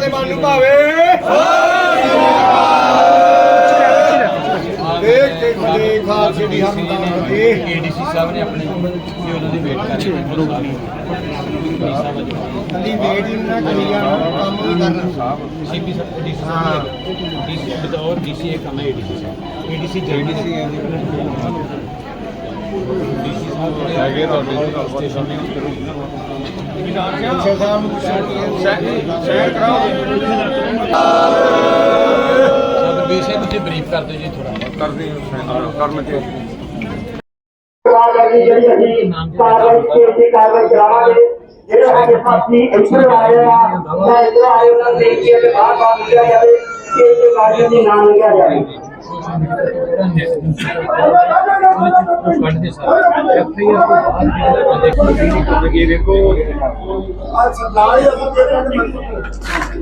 ਦੇ ਮਨ ਨੂੰ ਭਾਵੇ ਦੇਖ ਕੇ ਖੁਦੇ ਖਾਲਸੇ ਦੀ ਹਮਦਾਂ ਦੇ ਏਡੀਸੀ ਸਾਹਿਬ ਨੇ ਆਪਣੇ ਕਿ ਉਹਨਾਂ ਦੀ ਵੇਟ ਕਰ ਰਹੇ ਨੇ ਕੱਲੀ ਵੇਟ ਹੀ ਨਾ ਕਰੀ ਜਾਣਾ ਕੰਮ ਵੀ ਕਰਨਾ ਸੀਪੀ ਸਾਹਿਬ ਡੀਸੀ ਸਾਹਿਬ ਡੀਸੀ ਬਤੌਰ ਡੀਸੀ ਇਹ ਕੰਮ ਹੈ ਏਡੀਸੀ ਸਾਹਿਬ ਏਡੀਸੀ ਏਡੀਸੀ ਸਾਹਿਬ ਜਿਹੜੇ ਹੈਗੇ ਤੁਹਾਡੇ ਸਟੇਸ਼ਨ ਦੇ ਅੱਛਾ ਸਾਹਿਬ ਨੂੰ ਸ਼ਹਿਰ ਕਰਾਓ। ਸਰ ਬੇਸਿਕ ਤੁਸੀਂ ਬਰੀਫ ਕਰ ਦਿਓ ਜੀ ਥੋੜਾ ਕਰਦੇ ਕਰਨ ਤੇ ਕਾਰਵਾਈ ਜਿਹੜੀ ਅਸੀਂ ਕਾਰਵਾਈ ਤੇ ਅਸੀਂ ਕਾਰਵਾਈ ਕਰਾਵਾਂਗੇ ਜਿਹੜੇ ਸਾਡੇ ਸਾਥੀ ਇੱਧਰ ਆਏ ਆ ਮੈਂ ਇੱਧਰ ਆਏ ਉਹਨਾਂ ਨੂੰ ਹੈ ਕਿ ਬਾਹਰ ਬਾਹਰ ਨਿਕਲਿਆ ਜਾਵੇ ਕਿ ਇਹ ਕਾਰਜ ਦੀ ਨਾ ਲਿਆ ਜਾਵੇ। ਕੱਢਦੇ ਸਰ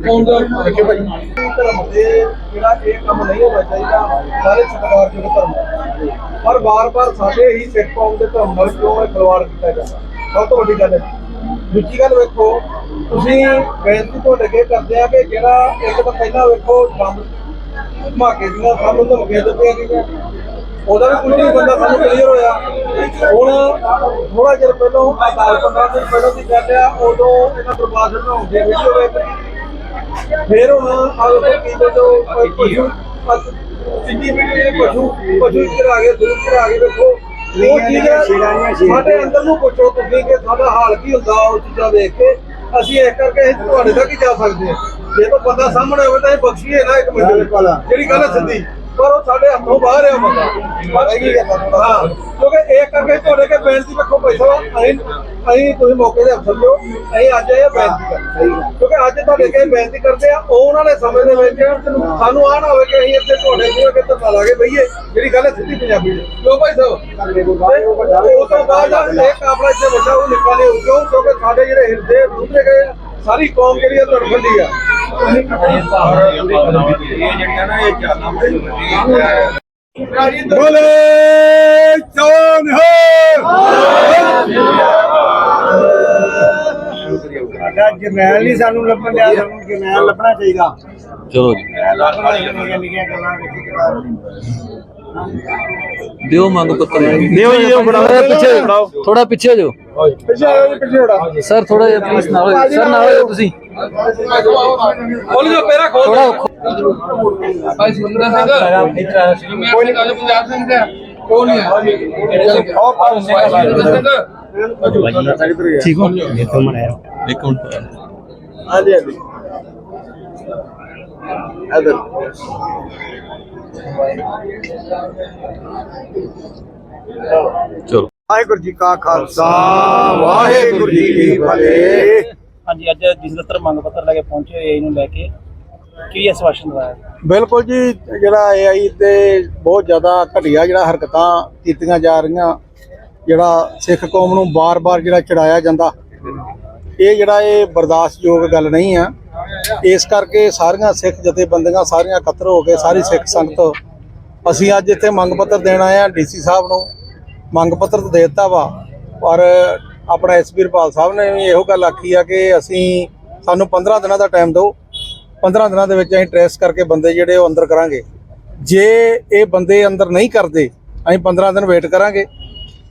ਐਫਆਈਆਰ ਤੋਂ ਦੇਖੇ ਭਾਈ ਧਰਮ ਦੇ ਜਿਹੜਾ ਇਹ ਕੰਮ ਨਹੀਂ ਹੋਣਾ ਚਾਹੀਦਾ ਸਾਰੇ ਸਤਿਕਾਰਯੋਗ ਧਰਮ ਪਰ ਵਾਰ ਬਾਰ ਸਾਡੇ ਹੀ ਸਿੱਖ ਕੌਮ ਦੇ ਧਰਮ ਨਾਲ ਕਿਉਂ ਇਹ ਖਿਲਵਾੜ ਕੀਤਾ ਜਾਂਦਾ ਬਹੁਤ ਵੱਡੀ ਗੱਲ ਹੈ ਦੂਜੀ ਗੱਲ ਵੇਖੋ ਤੁਸੀਂ ਬੇਨਤੀ ਤੁਹਾਡੇ ਅੱਗੇ ਕਰਦੇ ਆ ਕਿ ਜਿਹੜਾ ਇੱਕ ਤਾਂ ਪਹਿਲਾਂ ਵੇਖੋ ਬੰਬ ਧਮਾਕੇ ਦੀਆਂ ਸਾਨੂੰ ਧਮਕੀਆਂ ਦਿੱਤੀਆਂ ਗਈਆਂ। ਉਹਦਾ ਵੀ ਕੁਝ ਨਹੀਂ ਬੰਦਾ ਸਾਨੂੰ ਕਲੀਅਰ ਹੋਇਆ। ਹੁਣ ਥੋੜਾ ਜਿਹਾ ਪਹਿਲਾਂ ਅਦਾਲਤ 15 ਦਿਨ ਪਹਿਲਾਂ ਦੀ ਗੱਲ ਆ ਉਦੋਂ ਇਹਨਾਂ ਦਰਬਾਰ ਨੂੰ ਦੇ ਵੀਡੀਓ ਵੇਖ ਫਿਰ ਹੁਣ ਆਲੋ ਕੀ ਜੋ ਪਸ਼ੂ ਸਿੱਧੀ ਵੀਡੀਓ ਪਸ਼ੂ ਪਸ਼ੂ ਇੱਧਰ ਆ ਗਏ ਦੂਰ ਆ ਗਏ ਵੇਖੋ ਉਹ ਚੀਜ਼ ਸਾਡੇ ਅੰਦਰ ਨੂੰ ਪੁੱਛੋ ਤੁਸੀਂ ਕਿ ਸਾਡਾ ਹਾਲ ਕੀ ਹੁੰਦਾ ਉਹ ਚੀਜ਼ਾਂ ਦੇਖ ਕੇ। ਅਸੀਂ ਇਸ ਕਰਕੇ ਤੁਹਾਡੇ ਤੱਕ ਹੀ ਜਾ ਸਕਦੇ ਹਾਂ। ਜੇ ਤਾਂ ਬੰਦਾ ਸਾਹਮਣੇ ਹੋਵੇ ਤਾਂ ਇਹ ਬਖਸ਼ੀਏ ਨਾ ਇੱਕ ਮਿੰਟ ਜਿਹੜੀ ਗੱਲ ਸਿੱਧੀ। ਪਰ ਉਹ ਸਾਡੇ ਹੱਥੋਂ ਬਾਹਰ ਹੈ ਉਹ ਬੰਦਾ। ਹਾਂ। ਕਿਉਂਕਿ ਇਹ ਕਰਕੇ ਤੁਹਾਡੇ ਕੇ ਬੇਨਤੀ ਭਾਈ ਸਾਹਿਬ ਅਸੀਂ ਅਸੀਂ ਤੁਸੀਂ ਮੌਕੇ ਦੇ ਅਫਸਰ ਹੋ। ਅਸੀਂ ਅੱਜ ਇਹ ਬੇਨਤੀ ਕਰਦੇ ਕਿਉਂਕਿ ਅੱਜ ਤੁਹਾਡੇ ਕੇ ਬੇਨਤੀ ਕਰਦੇ ਆ ਆਉਣ ਵਾਲੇ ਸਮੇਂ ਦੇ ਵਿੱਚ ਸਾਨੂੰ ਆਹ ਨਾ ਹੋਵੇ ਕਿ ਅਸੀਂ ਇੱਥੇ ਤੁਹਾਡੇ ਜਿਵੇਂ ਕਿ ਧਰਨਾ ਲਾ ਕੇ ਬਈਏ। ਜਿਹੜੀ ਗੱਲ ਹੈ ਸਿੱਧੀ ਪੰਜਾਬੀ ਦੀ। ਕਿਉਂ ਭਾਈ ਸਾਹਿਬ। ਉਸ ਤੋਂ ਬਾਅਦ ਇਹ ਕਾਫਲਾ ਇੱਥੇ ਵੱਡਾ ਉਹ ਨਿਕਲੇ ਹੋ ਕਿਉਂ ਕਿਉਂਕਿ ਸਾਡੇ ਜਿਹੜੇ ਹਿਰਦੇ ਦੂਸਰੇ ਗਏ ਆ, ਸਾਰੀ ਕੌਮ ਜਿਹੜੀ ਆ ਤੜਫੰਦੀ ਆ ਇਹ ਜਿਹੜੀਆਂ ਨਾ ਇਹ ਚਾਲਾਂ ਬੋਲੇ ਚੋਨ ਸਾਡਾ ਜਰਨੈਲ ਨਹੀਂ ਸਾਨੂੰ ਲੱਭਣ ਲਿਆ ਸਾਨੂੰ ਜਰਨੈਲ ਲੱਭਣਾ ਚਾਹੀਦਾ। ਚਲੋ ਜੀ। ਲੱਭਣਾ ਨਿੱਕੀਆਂ ਨਿੱਕੀਆਂ ਗੱਲਾਂ ਦਿਓ ਮੰਗ ਪੱਤਰ ਦਿਓ ਜੀ ਦਿਓ ਫੜਾਓ। ਪਿੱਛੇ ਫੜਾਓ। ਥੋੜਾ ਪਿੱਛੇ ਹੋ ਜਾਓ। ਪਿੱਛੇ ਆ ਜਾਓ ਜੀ, ਪਿੱਛੇ ਹੋੜਾ ਸਰ ਥੋੜਾ ਜਿਹਾ ਪਲੀਜ਼ ਨਾਲ ਹੋ ਜਾਓ। ਸਰ ਨਾਲ ਹੋ ਜਾਓ ਤੁਸੀਂ। ਖੋਲ ਜੋ ਪੇਰਾ ਖੋਲ। ਥੋੜਾ ਭਾਈ ਸੁੰਦਰ ਸਿੰਘ। ਕੋਈ ਨਹੀਂ ਕਾਜੋ ਪੰਜਾਬ ਸਿੰਘ ਦਾ ਕੌਣ ਹੈ। ਉਹ ਪਰ ਠੀਕ ਹੋ? ਇੱਕ ਮਿੰਟ ਹਾਂਜੀ ਹਾਂਜੀ। ਅਦਰ ਚਲੋ। ਵਾਹਿਗੁਰੂ ਜੀ ਕਾ ਖਾਲਸਾ ਵਾਹਿਗੁਰੂ ਜੀ ਕੀ ਫਤਿਹ। ਹਾਂਜੀ ਅੱਜ ਜਿਸਦਤਰ ਮੰਗ ਪੱਤਰ ਲੈ ਕੇ ਪਹੁੰਚੇ ਹੋਏ ਇਹਨੂੰ ਲੈ ਕੇ। ਕੀ ਆਸ਼ਵਾਸਨ ਦਵਾਇਆ ਬਿਲਕੁਲ ਜੀ ਜਿਹੜਾ ਏਆਈ ਤੇ ਬਹੁਤ ਜ਼ਿਆਦਾ ਘਟੀਆ ਜਿਹੜਾ ਹਰਕਤਾਂ ਕੀਤੀਆਂ ਜਾ ਰਹੀਆਂ ਜਿਹੜਾ ਸਿੱਖ ਕੌਮ ਨੂੰ ਬਾਰ-ਬਾਰ ਜਿਹੜਾ ਚੜਾਇਆ ਜਾਂਦਾ ਇਹ ਜਿਹੜਾ ਇਹ ਬਰਦਾਸ਼ਤਯੋਗ ਗੱਲ ਨਹੀਂ ਆ। ਇਸ ਕਰਕੇ ਸਾਰੀਆਂ ਸਿੱਖ ਜਥੇਬੰਦੀਆਂ ਸਾਰੀਆਂ ਇਕੱਤਰ ਹੋ ਕੇ ਸਾਰੀ ਸਿੱਖ ਸੰਗਤ ਅਸੀਂ ਅੱਜ ਇੱਥੇ ਮੰਗ ਪੱਤਰ ਦੇਣ ਆਏ ਆ ਡੀਸੀ ਸਾਹਿਬ ਨੂੰ। ਮੰਗ ਪੱਤਰ ਤਾਂ ਦੇ ਦਿੱਤਾ ਵਾ, ਪਰ ਆਪਣਾ ਐਸਪੀ ਰਪਾਲ ਸਾਹਿਬ ਨੇ ਵੀ ਇਹੋ ਗੱਲ ਆਖੀ ਆ ਕਿ ਅਸੀਂ ਸਾਨੂੰ 15 ਦਿਨਾਂ ਦਾ ਟਾਈਮ ਦਿਓ। 15 ਦਿਨਾਂ ਦੇ ਵਿੱਚ ਅਸੀਂ ਟ੍ਰੇਸ ਕਰਕੇ ਬੰਦੇ ਜਿਹੜੇ ਉਹ ਅੰਦਰ ਕਰਾਂਗੇ। ਜੇ ਇਹ ਬੰਦੇ ਅੰਦਰ ਨਹੀਂ ਕਰਦੇ, ਅਸੀਂ 15 ਦਿਨ ਵੇਟ ਕਰਾਂਗੇ।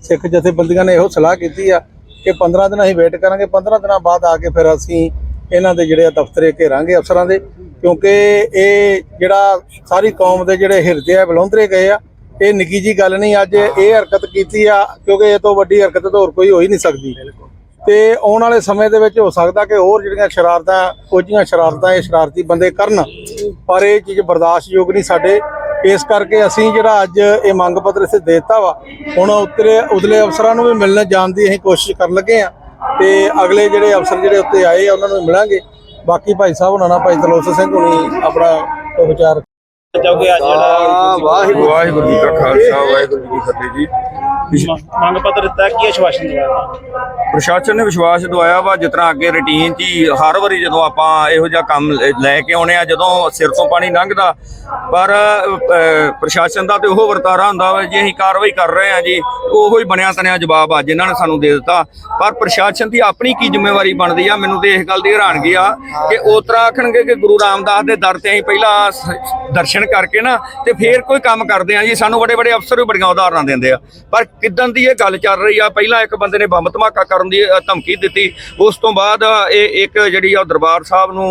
ਸਿੱਖ ਜਥੇਬੰਦੀਆਂ ਨੇ ਇਹੋ ਸਲਾਹ ਕੀਤੀ ਆ ਕਿ 15 ਦਿਨ ਅਸੀਂ ਵੇਟ ਕਰਾਂਗੇ। 15 ਦਿਨਾਂ ਬਾਅਦ ਆ ਕੇ ਫਿਰ ਅਸੀਂ ਇਹਨਾਂ ਦੇ ਜਿਹੜੇ ਦਫ਼ਤਰੇ ਘੇਰਾਂਗੇ ਅਫਸਰਾਂ ਦੇ ਕਿਉਂਕਿ ਇਹ ਜਿਹੜਾ ਸਾਰੀ ਕੌਮ ਦੇ ਜਿਹੜੇ ਹਿਰਦੇ ਆ ਬਲੌਂਦਰੇ ਗਏ ਆ ਇਹ ਨਿੱਕੀ ਜੀ ਗੱਲ ਨਹੀਂ ਅੱਜ ਇਹ ਹਰਕਤ ਕੀਤੀ ਆ ਕਿਉਂਕਿ ਇਹ ਤੋਂ ਵੱਡੀ ਹਰਕਤ ਤਾਂ ਹੋਰ ਕੋਈ ਹੋ ਹੀ ਨਹੀਂ ਸਕਦੀ। ਤੇ ਆਉਣ ਵਾਲੇ ਸਮੇਂ ਦੇ ਵਿੱਚ ਹੋ ਸਕਦਾ ਕਿ ਹੋਰ ਜਿਹੜੀਆਂ ਸ਼ਰਾਰਤਾਂ ਕੋਝੀਆਂ ਸ਼ਰਾਰਤਾਂ ਇਹ ਸ਼ਰਾਰਤੀ ਬੰਦੇ ਕਰਨ ਪਰ ਇਹ ਚੀਜ਼ ਬਰਦਾਸ਼ਤਯੋਗ ਨਹੀਂ ਸਾਡੇ। ਇਸ ਕਰਕੇ ਅਸੀਂ ਜਿਹੜਾ ਅੱਜ ਇਹ ਮੰਗ ਪੱਤਰ ਇਸੇ ਦੇਤਾ ਵਾ ਹੁਣ ਉੱਤਰੇ ਉਦਲੇ ਅਫਸਰਾਂ ਨੂੰ ਵੀ ਮਿਲਣ ਜਾਣ ਦੀ ਅਸੀਂ ਕੋਸ਼ਿਸ਼ ਕਰਨ ਲੱਗੇ ਆ। ਤੇ ਅਗਲੇ ਜਿਹੜੇ ਅਫਸਰ ਜਿਹੜੇ ਉੱਤੇ ਆਏ ਆ ਉਹਨਾਂ ਨੂੰ ਮਿਲਾਂਗੇ। ਬਾਕੀ ਭਾਈ ਸਾਹਿਬ ਹੁਣਾਂ ਨਾਲ ਭਾਈ ਤਲੋਸ ਸਿੰਘ ਹੁਣੀ ਆਪਣਾ ਉਹ ਵਿਚਾਰ ਚਾਹੋਗੇ ਅੱਜ ਜਿਹੜਾ ਵਾਹਿਗੁਰੂ ਵਾਹਿਗੁਰੂ ਜੀ ਕਾ ਖਾਲਸਾ ਵਾਹਿਗੁਰੂ ਜੀ ਕੀ ਫਤਿਹ ਜੀ। ਮੰਗ ਪੱਤਰ ਦਿੱਤਾ ਕੀ ਆਸ਼ਵਾਸਨ ਦਵਾਇਆ ਪ੍ਰਸ਼ਾਸਨ ਨੇ ਵਿਸ਼ਵਾਸ ਦਵਾਇਆ ਵਾ, ਜਿਸ ਤਰ੍ਹਾਂ ਅੱਗੇ ਰੁਟੀਨ 'ਚ ਹੀ ਹਰ ਵਾਰੀ ਜਦੋਂ ਆਪਾਂ ਇਹੋ ਜਿਹਾ ਕੰਮ ਲੈ- ਕੇ ਆਉਣੇ ਆ, ਜਦੋਂ ਸਿਰ ਤੋਂ ਪਾਣੀ ਲੰਘਦਾ, ਪਰ ਪ੍ਰਸ਼ਾਸਨ ਦਾ ਤੇ ਉਹ ਵਰਤਾਰਾ ਹੁੰਦਾ ਵਾ, ਜੇ ਅਸੀਂ ਕਾਰਵਾਈ ਕਰ ਰਹੇ ਆ ਜੀ, ਉਹੋ ਹੀ ਬਣਿਆ ਤਨਿਆ ਜਵਾਬ ਅੱਜ ਇਹਨਾਂ ਨੇ ਸਾਨੂੰ ਦੇ ਦਿੱਤਾ। ਪਰ ਪ੍ਰਸ਼ਾਸਨ ਦੀ ਆਪਣੀ ਕੀ ਜ਼ਿੰਮੇਵਾਰੀ ਬਣਦੀ ਆ, ਮੈਨੂੰ ਤੇ ਇਸ ਗੱਲ ਦੀ ਹੈਰਾਨਗੀ ਆ ਕਿ ਉਸ ਤਰ੍ਹਾਂ ਆਖਣਗੇ ਕਿ ਗੁਰੂ ਰਾਮਦਾਸ ਦੇ ਦਰ ਤੇ ਅਸੀਂ ਪਹਿਲਾਂ ਦਰਸ਼ਨ ਕਰਕੇ ਨਾ, ਤੇ ਫੇਰ ਕੋਈ ਕੰਮ ਕਰਦੇ ਆ ਜੀ, ਸਾਨੂੰ ਬੜੇ ਬੜੇ ਅਫਸਰ ਵੀ ਬੜੀਆਂ ਉਦਾਹਰਨਾਂ ਦਿੰਦੇ ਆ। ਪਰ ਕਿਦਾਂ ਦੀ ਇਹ ਗੱਲ ਚੱਲ ਰਹੀ ਆ? ਪਹਿਲਾਂ ਇੱਕ ਬੰਦੇ ਨੇ ਬੰਬ ਧਮਾਕਾ ਕਰਨ ਦੀ ਧਮਕੀ ਦਿੱਤੀ। ਉਸ ਤੋਂ ਬਾਅਦ ਇਹ ਇੱਕ ਜਿਹੜੀ ਆ ਦਰਬਾਰ ਸਾਹਿਬ ਨੂੰ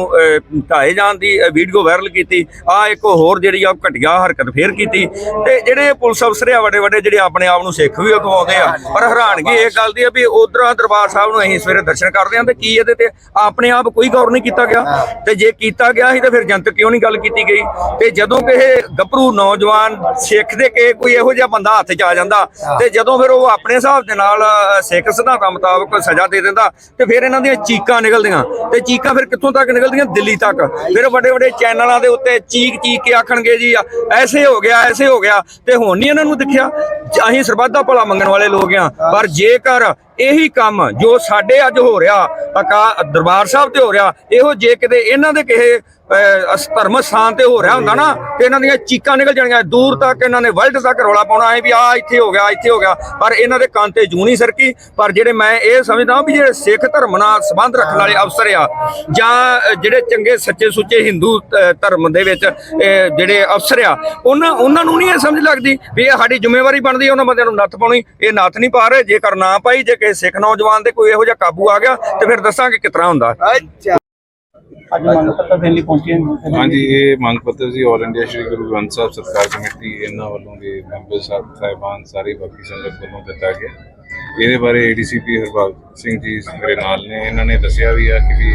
ਢਾਏ ਜਾਣ ਦੀ ਵੀਡੀਓ ਵਾਇਰਲ ਕੀਤੀ। ਆ ਇੱਕ ਹੋਰ ਜਿਹੜੀ ਆ ਘਟੀਆ ਹਰਕਤ ਫੇਰ ਕੀਤੀ। ਤੇ ਜਿਹੜੇ ਪੁਲਿਸ ਅਫਸਰ ਆ ਵੱਡੇ ਵੱਡੇ ਜਿਹੜੇ ਆਪਣੇ ਆਪ ਨੂੰ ਸਿੱਖ ਵੀ ਅਖਵਾਉਂਦੇ ਆ। ਪਰ ਹੈਰਾਨਗੀ ਇਹ ਗੱਲ ਦੀ ਆ ਵੀ ਉਧਰ ਦਰਬਾਰ ਸਾਹਿਬ ਨੂੰ ਅਸੀਂ ਸਵੇਰੇ ਦਰਸ਼ਨ ਕਰਦੇ ਆ ਤੇ ਕੀ ਇਹਦੇ ਤੇ ਆਪਣੇ ਆਪ ਕੋਈ ਗੌਰ ਨਹੀਂ ਕੀਤਾ ਗਿਆ। ਤੇ ਜੇ ਕੀਤਾ ਗਿਆ ਸੀ ਤੇ ਫਿਰ ਜਨਤਕ ਕਿਉਂ ਨਹੀਂ ਗੱਲ ਕੀਤੀ ਗਈ? ਤੇ ਜਦੋਂ ਕਿਸੇ ਗੱਭਰੂ ਨੌਜਵਾਨ ਸਿੱਖ ਦੇ ਕੇ ਕੋਈ ਇਹੋ ਜਿਹਾ ਬੰਦਾ ਹੱਥ 'ਚ ਆ ਜਾਂਦਾ ਤੇ ਜਦੋਂ ਫਿਰ ਉਹ ਆਪਣੇ ਹਿਸਾਬ ਦੇ ਨਾਲ ਸਿੱਖ ਸਿਧਾਂਤਾਂ ਮੁਤਾਬਕ ਸਜ਼ਾ ਦੇ ਦਿੰਦਾ, ਤੇ ਫਿਰ ਇਹਨਾਂ ਦੀਆਂ ਚੀਕਾਂ ਨਿਕਲਦੀਆਂ। ਤੇ ਚੀਕਾਂ ਫਿਰ ਕਿੱਥੋਂ ਤੱਕ ਨਿਕਲਦੀਆਂ? ਦਿੱਲੀ ਤੱਕ। ਫਿਰ ਵੱਡੇ ਵੱਡੇ ਚੈਨਲਾਂ ਦੇ ਉੱਤੇ ਚੀਕ ਚੀਕ ਕੇ ਆਖਣਗੇ ਜੀ, ਐਸੇ ਹੋ ਗਿਆ, ਐਸੇ ਹੋ ਗਿਆ, ਤੇ ਹੁਣ ਨਹੀਂ ਇਹਨਾਂ ਨੂੰ ਦਿਖਿਆ। ਅਸੀਂ ਸਰਬੱਤ ਦਾ ਭਲਾ ਮੰਗਣ ਵਾਲੇ ਲੋਕ ਆ ਪਰ ਜੇਕਰ ਇਹੀ ਕੰਮ ਜੋ ਸਾਡੇ ਅੱਜ ਹੋ ਰਿਹਾ, ਅਕਾ ਦਰਬਾਰ ਸਾਹਿਬ ਤੇ ਹੋ ਰਿਹਾ, ਇਹੋ ਜੇ ਕਿਤੇ ਇਹਨਾਂ ਦੇ ਕਿਸੇ ਧਰਮ ਸਥਾਨ ਤੇ ਹੋ ਰਿਹਾ ਹੁੰਦਾ ਨਾ ਤੇ ਇਹਨਾਂ ਦੀਆਂ ਚੀਕਾਂ ਨਿਕਲ ਜਾਣੀਆਂ ਦੂਰ ਤੱਕ ਇਹਨਾਂ ਨੇ ਵਰਲਡ ਤੱਕ ਰੌਲਾ ਪਾਉਣਾ ਹੈ ਵੀ ਆ ਇੱਥੇ ਹੋ ਗਿਆ ਇੱਥੇ ਹੋ ਗਿਆ, ਪਰ ਇਹਨਾਂ ਦੇ ਕੰਨ ਤੇ ਜੂ ਨਹੀਂ ਸਰਕੀ, ਪਰ ਜਿਹੜੇ ਮੈਂ ਇਹ ਸਮਝਦਾ ਵੀ ਜਿਹੜੇ ਸਿੱਖ ਧਰਮ ਨਾਲ ਸੰਬੰਧ ਰੱਖਣ ਵਾਲੇ ਅਫਸਰ ਆ, ਜਾਂ ਜਿਹੜੇ ਚੰਗੇ, ਸੱਚੇ, ਸੁੱਚੇ ਹਿੰਦੂ ਧਰਮ ਦੇ ਵਿੱਚ ਜਿਹੜੇ ਅਫਸਰ ਆ, ਉਹਨਾਂ ਉਹਨਾਂ ਨੂੰ ਨਹੀਂ ਇਹ ਸਮਝ ਲੱਗਦੀ ਵੀ ਇਹ ਸਾਡੀ ਜ਼ਿੰਮੇਵਾਰੀ ਬਣਦੀ, ਉਹਨਾਂ ਬੰਦਿਆਂ ਨੂੰ ਨੱਥ ਪਾਉਣੀ, ਇਹ ਨੱਥ ਨਹੀਂ ਪਾ ਰਹੇ, ਜੇਕਰ ਨਾ ਪਾਈ ਜੇ ਕਿਸੇ ਸਿੱਖ ਨੌਜਵਾਨ ਦੇ ਕੋਈ ਇਹੋ ਜਿਹਾ ਕਾਬੂ ਆ ਗਿਆ ਤੇ ਫਿਰ ਦੱਸਾਂਗੇ ਕਿਤਨਾ ਹੁੰਦਾ। ਅੱਜ ਮੰਗ ਪੱਤਰ ਦੇਣ ਲਈ ਪਹੁੰਚੇ ਹਾਂ। ਹਾਂਜੀ ਇਹ ਮੰਗ ਪੱਤਰ ਜੀ ਆਲ ਇੰਡੀਆ ਸ਼੍ਰੀ ਗੁਰੂ ਗ੍ਰੰਥ ਸਾਹਿਬ ਸਤਕਾਰ ਕਮੇਟੀ ਇਹਨਾਂ ਵੱਲੋਂ ਦੇ ਮੈਂਬਰ ਸਾਹਿਬ ਸਾਹਿਬਾਨ ਸਾਰੇ ਬਾਕੀ ਸੰਗਤ ਵੱਲੋਂ ਦਿੱਤਾ ਗਿਆ। ਇਹਦੇ ਬਾਰੇ ਏਡੀਸੀਪੀ ਹਰਪਾਲ ਸਿੰਘ ਜੀ ਮੇਰੇ ਨਾਲ ਨੇ। ਇਹਨਾਂ ਨੇ ਦੱਸਿਆ ਵੀ ਆ ਕਿ ਵੀ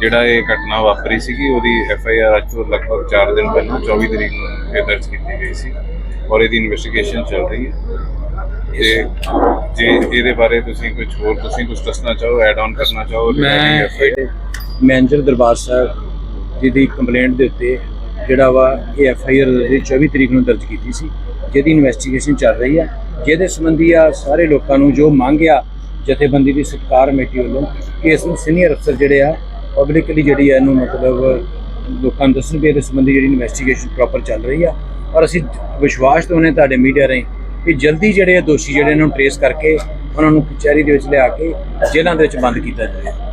ਜਿਹੜਾ ਇਹ ਘਟਨਾ ਵਾਪਰੀ ਸੀਗੀ ਉਹਦੀ ਐਫ ਆਈ ਆਰ ਅੱਜ ਤੋਂ ਲਗਭਗ 4 ਦਿਨ ਪਹਿਲਾਂ 24 ਤਰੀਕ ਨੂੰ ਇਹ ਦਰਜ ਕੀਤੀ ਗਈ ਸੀ ਔਰ ਇਹਦੀ ਇਨਵੈਸਟੀਗੇਸ਼ਨ ਚੱਲ ਰਹੀ ਹੈ। ਤੇ ਜੇ ਇਹਦੇ ਬਾਰੇ ਤੁਸੀਂ ਕੁਝ ਹੋਰ ਤੁਸੀਂ ਕੁਝ ਦੱਸਣਾ ਚਾਹੋ ਐਡ ਆਨ ਕਰਨਾ ਚਾਹੋ ਮੈਂ ਮੈਨੇਜਰ ਦਰਬਾਰ ਸਾਹਿਬ ਜੀ ਦੀ ਕੰਪਲੇਂਟ ਦੇ ਉੱਤੇ ਜਿਹੜਾ ਵਾ ਇਹ ਐਫ ਆਈ ਆਰ 24 ਤਰੀਕ ਨੂੰ ਦਰਜ ਕੀਤੀ ਸੀ ਜਿਹਦੀ ਇਨਵੈਸਟੀਗੇਸ਼ਨ ਚੱਲ ਰਹੀ ਆ ਜਿਹਦੇ ਸੰਬੰਧੀ ਆ ਸਾਰੇ ਲੋਕਾਂ ਨੂੰ ਜੋ ਮੰਗ ਆ ਜਥੇਬੰਦੀ ਦੀ ਸਤਕਾਰ ਕਮੇਟੀ ਵੱਲੋਂ ਕਿ ਇਸ ਨੂੰ ਸੀਨੀਅਰ ਅਫਸਰ ਜਿਹੜੇ ਆ ਪਬਲਿਕਲੀ ਜਿਹੜੀ ਆ ਇਹਨੂੰ ਮਤਲਬ ਲੋਕਾਂ ਨੂੰ ਦੱਸਣ ਵੀ ਇਹਦੇ ਸੰਬੰਧੀ ਜਿਹੜੀ ਇਨਵੈਸਟੀਗੇਸ਼ਨ ਪ੍ਰੋਪਰ ਚੱਲ ਰਹੀ ਆ ਔਰ ਅਸੀਂ ਵਿਸ਼ਵਾਸ ਦਵਾਉਂਦੇ ਤੁਹਾਡੇ ਮੀਡੀਆ ਰਾਹੀਂ ਕਿ ਜਲਦੀ ਜਿਹੜੇ ਆ ਦੋਸ਼ੀ ਜਿਹੜੇ ਇਹਨਾਂ ਨੂੰ ਟ੍ਰੇਸ ਕਰਕੇ ਉਹਨਾਂ ਨੂੰ ਕਚਹਿਰੀ ਦੇ ਵਿੱਚ ਲਿਆ ਕੇ ਜੇਲ੍ਹਾਂ ਦੇ ਵਿੱਚ ਬੰਦ ਕੀਤਾ ਜਾਵੇ।